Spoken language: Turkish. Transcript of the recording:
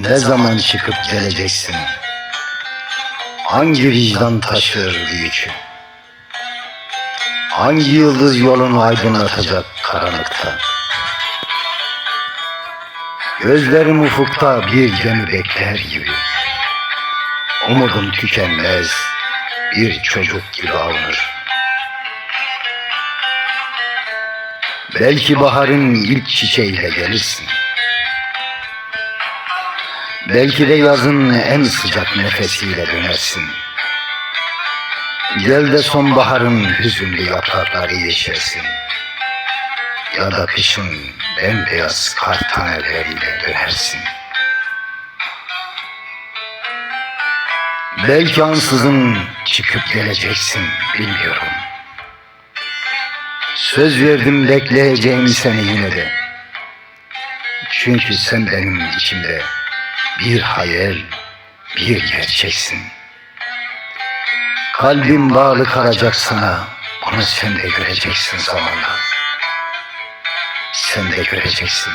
Ne zaman çıkıp geleceksin? Hangi vicdan taşır bu yükü? Hangi yıldız yolunu aydınlatacak karanlıkta? Gözlerim ufukta bir gemi bekler gibi. Umudum tükenmez, bir çocuk gibi avunur. Belki baharın ilk çiçeğiyle gelirsin. Belki de yazın en sıcak nefesiyle dönersin. Gel de sonbaharın hüzünlü yaprakları yeşersin. Ya da kışın bembeyaz kar taneleriyle dönersin. Belki ansızın çıkıp geleceksin bilmiyorum. Söz verdim bekleyeceğim seni yine de. Çünkü sen benim içimde bir hayal, bir gerçeksin. Kalbim bağlı kalacak sana, bunu sen de göreceksin zamanla. Sen de göreceksin.